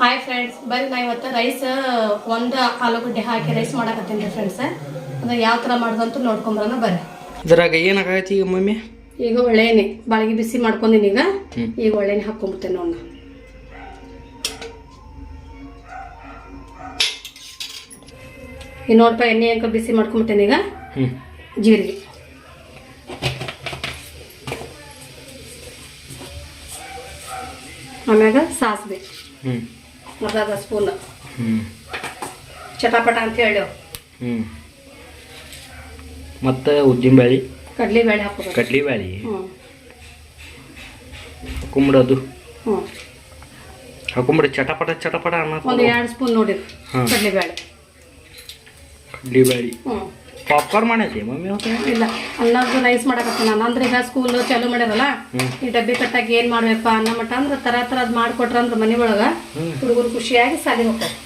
Hi friends ಬಂದು ನಾ ಇವತ್ತು ರೈಸ್ ಒಂದು ಆಲೂಗಡ್ಡೆ ಹಾಕಿ ರೈಸ್ ಮಾಡಕತ್ತೀನಿ ರೀ ಫ್ರೆಂಡ್ಸ್ ಅದು ಯಾವ ಥರ ಮಾಡ್ದಂತೂ ನೋಡ್ಕೊಂಬರೋಣ ಬರ್ರಿ. ಇದ್ರಾಗ ಏನಾಗೈತಿ ಈಗ ಮಮ್ಮಿ? ಈಗ ಒಳ್ಳೆಯನೆ ಬಾಳಿಗೆ ಬಿಸಿ ಮಾಡ್ಕೊಂಡಿನಿ ಈಗ. ಈಗ ಒಳ್ಳೆಣ್ಣೆ ಹಾಕ್ಕೊಂಬಿಡ್ತೇನೆ ನೋಡ ಈಗ ನೋಡ್ಪ ಎಣ್ಣೆ ಅಂಕ ಬಿಸಿ ಮಾಡ್ಕೊಂಬಿಟ್ಟೇನೆ ಈಗ. ಜೀರಿಗೆ. ಆಮ್ಯಾಗ ಸಾಸಿವೆ. ಹ್ಞೂ ಅರ್ಧ ಸ್ಪೂನ್ ಚಟಾಪಟ ಅಂತ ಹೇಳಿ. ಹ್ಞೂ ಮತ್ತು ಉದ್ದಿನಬೇಳೆ. ಕಡ್ಲಿ ಬೇಳೆ ಹಾಕೋಬೇಕು. ಕಡ್ಲಿ ಹ್ಞೂ ಕುಂಬಡದು ಹ್ಞೂ ಹಾಕೊಂಬಿಡಿ ಚಟಪಟ ಚಟಪಟ ಒಂದು ಅನ್ನೋ ಎರಡು ಸ್ಪೂನ್ ನೋಡಿ ಹಾಂ. ಕಡ್ಲಿ ಬೇಳೆ ಕಡ್ಲಿಬೇಳೆ. ಹ್ಞೂ ಪಾಪ್ಕಾರ್ನ್ ಮಾಡೈತಿ ಮಮ್ಮಿ ಇಲ್ಲ ಅನ್ನದ್ದು ರೈಸ್ ಮಾಡಕತ್ತ ನಾನು. ಅಂದ್ರೆ ಈಗ ಸ್ಕೂಲ್ ಚಾಲು ಮಾಡ್ಯಾರಲ್ಲ ಈ ಡಬ್ಬಿ ಕಟ್ಟಾಗಿ ಏನು ಮಾಡ್ಬೇಕಪ್ಪ ಅನ್ನೋ ಮಟ್ಟ ಅಂದ್ರೆ ತರ ಥರದ್ ಮಾಡ್ಕೊಟ್ರ ಅಂದ್ರೆ ಮನೆ ಒಳಗೆ ಹುಡುಗರು ಖುಷಿಯಾಗಿ ಸಾಲಿ ಹೋಗ್ತಾರೆ.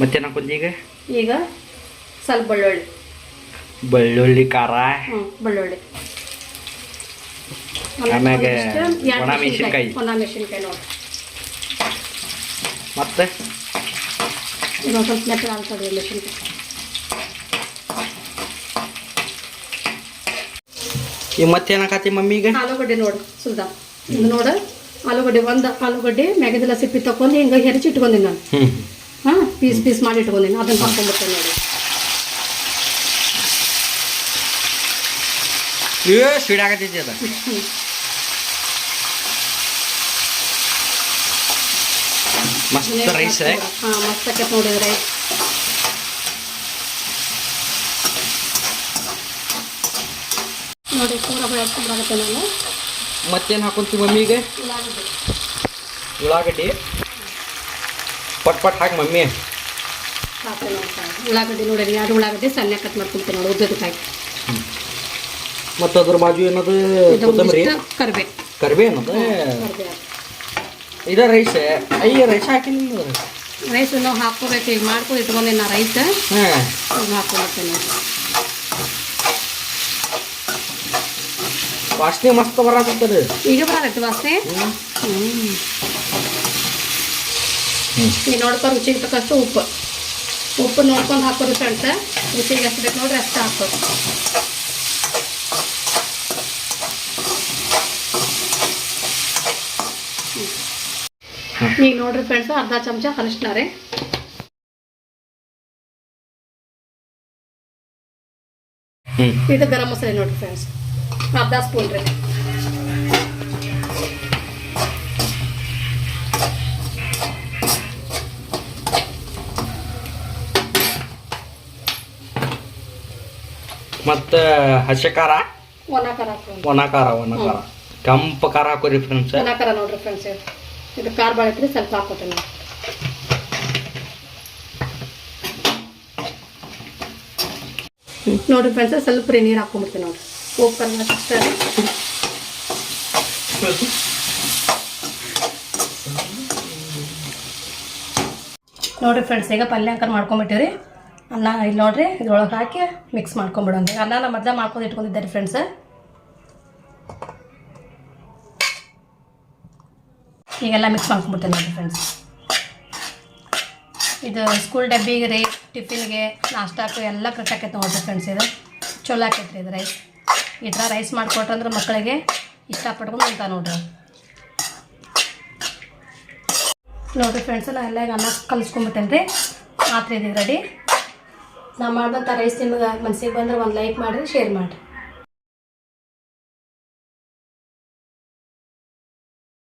ಮತ್ತೇನು ಹಾಕೊಂಡಿ ಈಗ? ಈಗ ಸ್ವಲ್ಪ ಬೆಳ್ಳುಳ್ಳಿ. ಬೆಳ್ಳುಳ್ಳಿ ಖಾರ. ಬೆಳ್ಳುಳ್ಳಿ. ಆಮ್ಯಾಗ ಒಣ. ಮೆಣಸಿನ್ಕಾಯಿ. ಒಣ ಮೆಣಸಿನ್ಕಾಯಿ ನೋಡಿ. ಮತ್ತೆ? ಇನ್ನೊಂದು ಸ್ವಲ್ಪ ಮೆತ್ತಗೆ ಆಗ್ತದೆ ಮೆಣಸಿನ್ಕಾಯಿ. ಈಗ ಮತ್ತೇನಾಕತಿ ಮಮ್ಮಿ ಈಗ? ಆಲೂಗಡ್ಡೆ ನೋಡು ಸುಲ್ದ ಇದು ನೋಡು ಆಲೂಗಡ್ಡೆ ಒಂದು ಆಲೂಗಡ್ಡೆ ಮ್ಯಾಗದೆಲ್ಲ ಸಿಪ್ಪಿ ತಕೊಂಡು ಹಿಂಗೆ ಹೆರಚಿ ಇಟ್ಕೊಂಡಿನಿ ನಾನು. ಹಾ ಪೀಸ್ ಪೀಸ್ ಮಾಡಿ ಇಟ್ಕೊಂಡಿನಿ ಅದನ್ನ ಹಾಕೊಂಡ್ಬಿಡ್ತೇನೆ ನೋಡಿ. ಏ ಆಗತೈತಿ ಅದ. ಮಸ್ತ್ ರೈಸ್ ಹಾಂ ಮಸ್ತ್ ಆಕೈತೆ ನೋಡಿ ರೈಸ್ ನೋಡಿ ಪೂರ ನಾನು ಮತ್ತೇನು ಹಾಕೊಂತೀವಿ ಮಮ್ಮಿಗೆ? ಉಳ್ಳಾಗಡ್ಡೆ. ಪಟ್ ಪಟ್ ಹಾಕಿ ಮಮ್ಮಿ. ಉಳ್ಳಾಗಡ್ಡಿ ನೋಡಿರಿ ಎರಡು ಉಳ್ಳಾಗಡ್ಡಿ? ಸಣ್ಣ ಕಟ್ ಮಾಡ್ಕೊಂತೀವಿ ನೋಡಿ ಉದ್ದದಕ್ಕಾಗಿ ಮತ್ತು ಅದ್ರ ಬಾಜು ಏನದು? ಕೊತ್ತಂಬರಿ? ಕರ್ಬೆ. ಕರಿಬೇ ಏನದು? ಇದ ರೈಸ್ ಅಯ್ಯ ರೈಸ್ ಹಾಕಿಲ್ಲ ರೈಸ್ ನಾವು ಹಾಕೋಬೇಕು ಈಗ ಮಾಡ್ಕೊಂಡು ಇಟ್ಕೊಂಡೆ ನಾ ರೈಸ್. ಹಾಂ ಈಗ ಹಾಕ್ಕೊಳ್ತೇನೆ ನೋಡಿ ವಾಸನೆ ಮಸ್ತ್ ಬರಾಕತ್ತದ. ಈಗ ಬರತ್ತೆ ವಾಸನೆ? ಹ್ಞೂ ನೋಡ್ಕೊ ರುಚಿಗೆ ತಕ್ಕಷ್ಟು ಉಪ್ಪು. ಉಪ್ಪು ನೋಡ್ಕೊಂಡು ಹಾಕೋದು ಫ್ರೆಂಡ್ಸ್. ರುಚಿಗೆ ಎಷ್ಟು ಬೇಕು ನೋಡ್ರಿ ಅಷ್ಟು ಹಾಕೋದು. ಈಗ ನೋಡ್ರಿ ಫ್ರೆಂಡ್ಸ್ ಅರ್ಧ ಚಮಚ ಅರಿಶಿನ ರೀ. ಇದು ಗರಂ ಮಸಾಲೆ ನೋಡ್ರಿ ಫ್ರೆಂಡ್ಸ್. ಅರ್ಧ ಸ್ಪೂನ್ ರೀ ಮತ್ತು ಹಸಿ ಖಾರ ಒಣ ಖಾರ ಒಣ ಖಾರ ಒಣ ಖಾರ ಕೆಂಪು ಖಾರ ಹಾಕೋರಿ ಫ್ರೆಂಡ್ಸ್ ಒಣ ಖಾರ ನೋಡ್ರಿ ಫ್ರೆಂಡ್ಸ್ ಇದು ಖಾರ ಬಾಳೈತ್ರಿ ಸ್ವಲ್ಪ ಹಾಕೋತೀನಿ ನೋಡಿ ನೋಡ್ರಿ ಫ್ರೆಂಡ್ಸ್ ಸ್ವಲ್ಪ ರೀ ನೀರು ಹಾಕೊಂಡ್ಬಿಡ್ತೀನಿ ನೋಡ್ರಿ. ಉಪ್ಪು ಮಾಡ್ತಾರೆ. ನೋಡ್ರಿ ಫ್ರೆಂಡ್ಸ್ ಈಗ ಪಲ್ಯ ಅಂಕರ್ ಮಾಡ್ಕೊಂಬಿಟ್ಟಿವ್ರಿ. ಅನ್ನ ಇಲ್ಲಿ ನೋಡ್ರಿ, ಇದ್ರೊಳಗೆ ಹಾಕಿ ಮಿಕ್ಸ್ ಮಾಡ್ಕೊಂಬಿಡೋಣ. ಅನ್ನ ನಾ ಮೊದಲ ಮಾಡ್ಕೊಂಡು ಇಟ್ಕೊಂಡಿದ್ದೆ ರೀ ಫ್ರೆಂಡ್ಸ್ ಈಗೆಲ್ಲ ಮಿಕ್ಸ್ ಮಾಡ್ಕೊಂಬಿಡ್ತೇನೆ ನೋಡಿ ಫ್ರೆಂಡ್ಸ್ ಇದು ಸ್ಕೂಲ್ ಡಬ್ಬಿಗೆ ರೀ ಟಿಫಿನ್ಗೆ ನಾಷ್ಟಾಕು ಎಲ್ಲ ಕರೆಕ್ಟ್ ಆಕೈತೆ ನೋಡಿರಿ ಫ್ರೆಂಡ್ಸ್ ಇದು. ಚಲೋ ಆಕೈತೆ ರೀ ಇದು ರೈಸ್ ಈ ಥರ ರೈಸ್ ಮಾಡಿಕೊಟ್ರಂದ್ರೆ ಮಕ್ಕಳಿಗೆ ಇಷ್ಟಪಟ್ಕೊಂಡು ಅಂತ ನೋಡ್ರಿ. ನೋಡಿರಿ ಫ್ರೆಂಡ್ಸ್ ನಾನು ಎಲ್ಲ ಅನ್ನ ಕಲಿಸ್ಕೊಂಬಿಟ್ಟೇನೆ ರೀ ಮಾತ್ರ ಇದೀವಿ ರೆಡಿ ನಾ ಮಾಡಿದಂಥ ರೈಸ್ ನಿಮಗೆ ಮನಸ್ಸಿಗೆ ಬಂದ್ರೆ ಒಂದು ಲೈಕ್ ಮಾಡಿರಿ ಶೇರ್ ಮಾಡಿರಿ.